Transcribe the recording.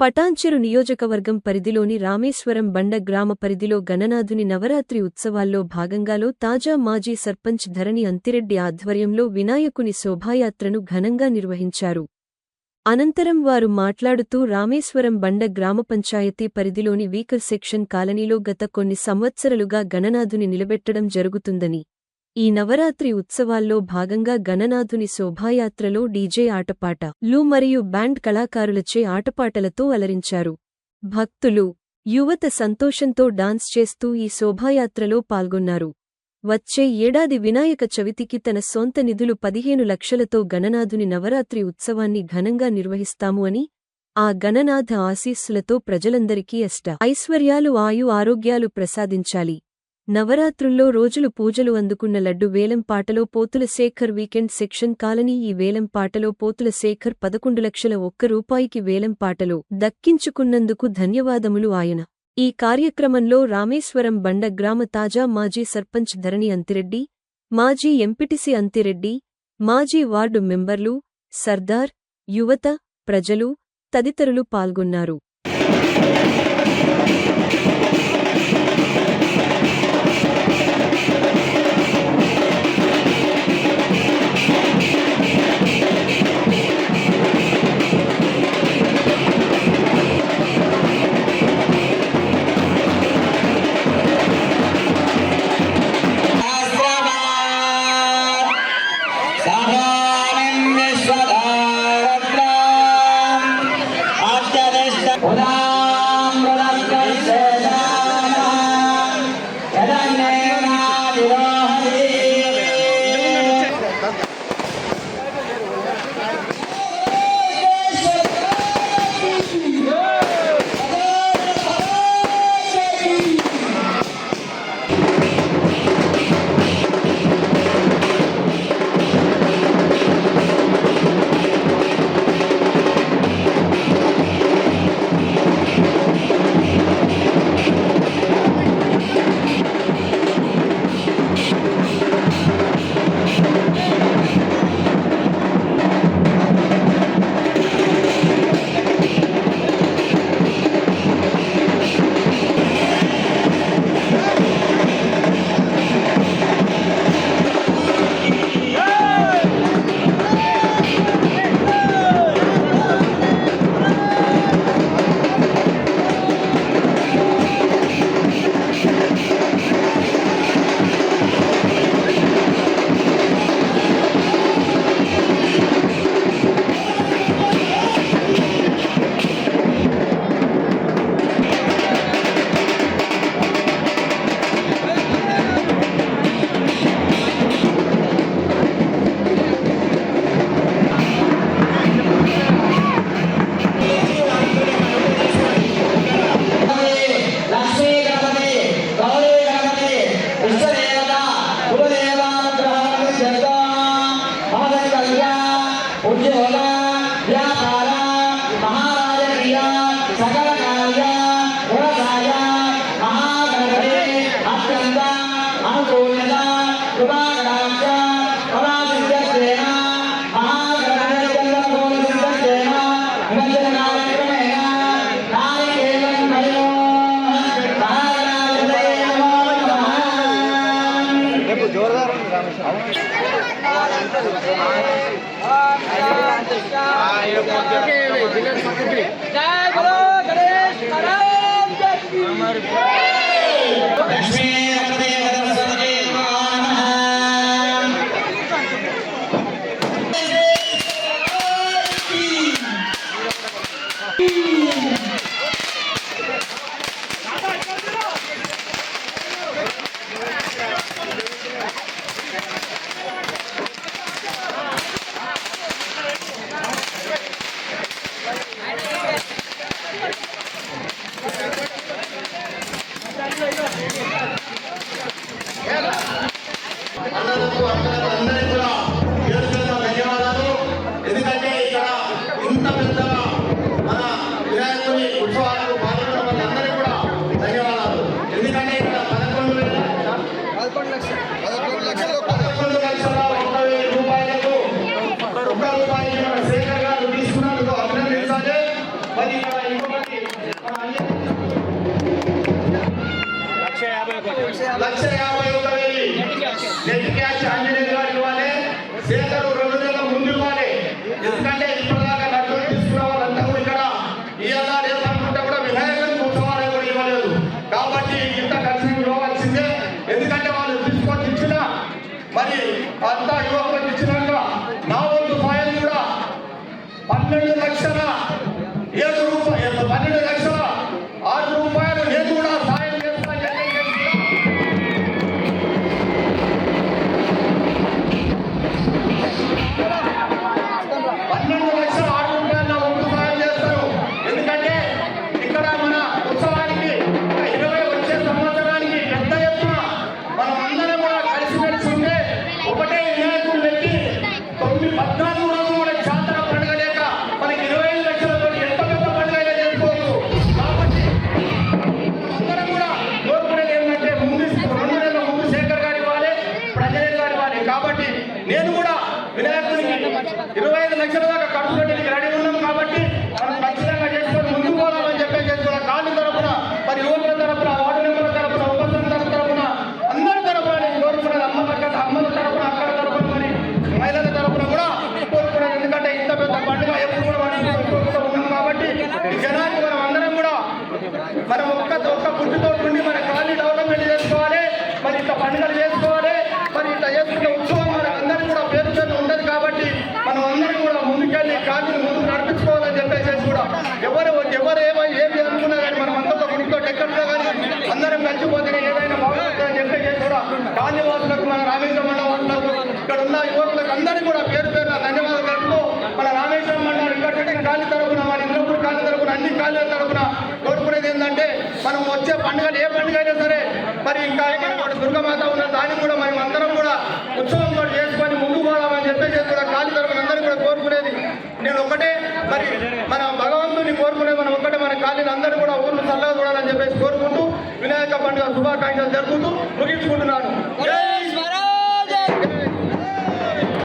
పటాన్చెరు నియోజకవర్గం పరిధిలోని రామేశ్వరం బండ గ్రామ పరిధిలో గణనాథుని నవరాత్రి ఉత్సవాల్లో భాగంగాలో తాజా మాజీ సర్పంచ్ ధరణి అంతిరెడ్డి ఆధ్వర్యంలో వినాయకుని శోభాయాత్రను ఘనంగా నిర్వహించారు. అనంతరం వారు మాట్లాడుతూ రామేశ్వరం బండ గ్రామ పంచాయతీ పరిధిలోని వీకర్ సెక్షన్ కాలనీలో గత కొన్ని సంవత్సరాలుగా గణనాథుని నిలబెట్టడం జరుగుతుందని ఈ నవరాత్రి ఉత్సవాల్లో భాగంగా గణనాథుని శోభాయాత్రలో డీజే ఆటపాట లు మరియు బ్యాండ్ కళాకారులచే ఆటపాటలతో అలరించారు. భక్తులు యువత సంతోషంతో డాన్స్ చేస్తూ ఈ శోభాయాత్రలో పాల్గొన్నారు. వచ్చే ఏడాది వినాయక చవితికి తన సొంత నిధులు పదిహేను లక్షలతో గణనాథుని నవరాత్రి ఉత్సవాన్ని ఘనంగా నిర్వహిస్తాము అని ఆ గణనాథ ఆశీస్సులతో ప్రజలందరికీ అష్ట ఐశ్వర్యాలు ఆయు ఆరోగ్యాలు ప్రసాదించాలి. నవరాత్రుల్లో రోజులు పూజలు అందుకున్న లడ్డు వేలం పాటలో Pothula Sekhar weekend section colony ఈ వేలం పాటలో పోతుల శేఖర్ పదకొండు లక్షల ఒక్క రూపాయికి వేలం పాటలో దక్కించుకున్నందుకు ధన్యవాదములు ఆయన. ఈ కార్యక్రమంలో రామేశ్వరం బండ గ్రామ తాజా మాజీ సర్పంచ్ ధరణి అంతిరెడ్డి మాజీ ఎంపిటిసి అంతిరెడ్డి మాజీ వార్డు మెంబర్లు సర్దార్ యువత ప్రజలు తదితరులు పాల్గొన్నారు. 我们今天来了。আমার లక్ష యాభై రూపాయలు నెట్ క్యాష్ ఆంజనేయ గారు ఇవ్వాలి. సేకరు రెండు నెలల ముందు ఇవ్వాలి. ఎందుకంటే ఇప్పటిదాకా నటులు తీసుకున్న వాళ్ళంతా కూడా ఇక్కడ ఇవాళ రేపు అనుకుంటే కూడా వినాయకుడు కూర్చోవాలని కూడా ఇవ్వలేదు. కాబట్టి ఇంత ఖర్చు ఇవ్వవలసిందే. ఎందుకంటే వాళ్ళు తీసుకొని ఇచ్చిన మరి అంతా ఇవ్వ మనం వచ్చే పండుగలు ఏ పండుగ అయినా సరే మరి ఇంకా దుర్గమాత ఉన్న దాన్ని కూడా మనం అందరం కూడా ఉత్సవం కూడా చేసుకొని ముందు పోదామని చెప్పేసి కూడా కాలి తరపున అందరూ కూడా కోరుకునేది. నేను ఒకటే మరి మన భగవంతుని కోరుకునే మనం ఒకటే మన కాలిని అందరూ కూడా ఊర్లు చల్లగా చూడాలని చెప్పేసి కోరుకుంటూ వినాయక పండుగ శుభాకాంక్షలు జరుపుతూ ముగించుకుంటున్నాను.